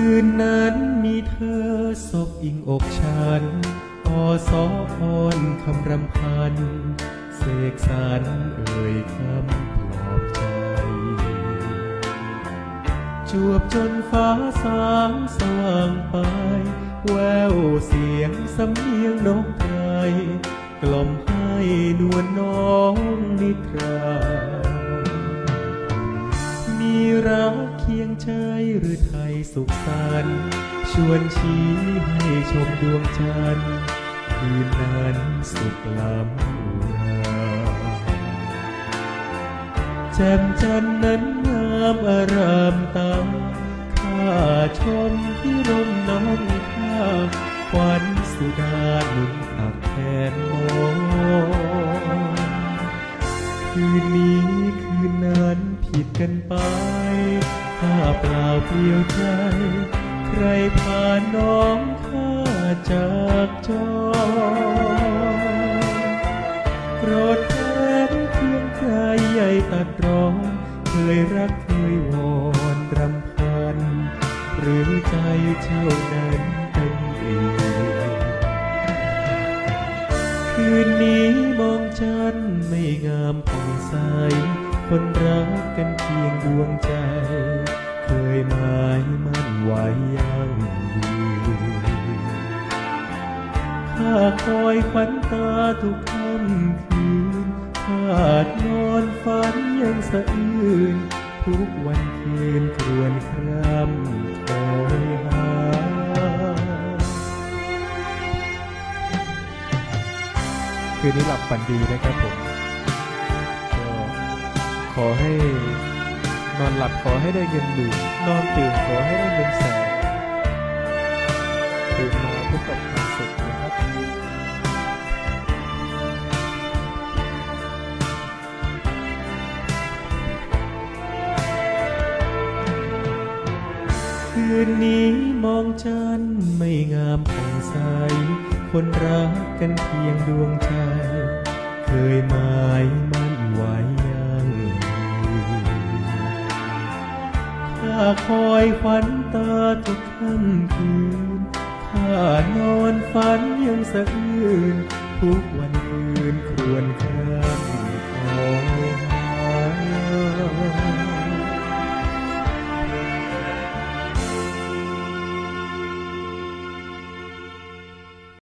คืนนั้นมีเธอศพอิงอกฉันอสอพรคำรำพัน เสกสรรเอ่ยคำปลอบใจ จวบจนฟ้าสางสว่างไป แววเสียงสำเนียงนกไทยกล่อมให้นวลน้องนิทรามีรักเคียงใจหรือไท สุขสันต์ชวนชี้ให้ชมดวงจันทร์คืนนั้นสุขล้ำอุราแจ่มจันทร์นั้นงามอารามตาข้าชมที่ร่ม เปล่าเปลี่ยวใจ ใครพาน้องข้าจากจอโปรดแทนเพียงใครใหญ่ตัดรองเคยรักเคยวอนรำพัน หรือใจเจ้านั้นเป็นอื่นคืนนี้มองจันทร์ไม่งามผ่องใสคนรักกันเพียงดวงใจ เคยหมายมั่นไว้ยังยืนข้าคอยขวัญตาทุกค่ำคืนขาดนอนฝันยังสะอื้นทุกวันคืนครวนคร่ำคอยหาคืนนี้หลับฝันดีนะครับผม ก็ขอให้ นอนหลับขอให้ได้เงินหมื่นนอนตื่นขอให้ได้เงินแสนตื่นมาพบกับความสุขนะครับคืนนี้มองจันทร์ไม่งามผ่องใส คนรักกันเพียงดวงใจ เคยมา คอยฝันตาทุกค่ำคืนข้านอนฝันยังสะอื้นทุกวันคืนครวรคราง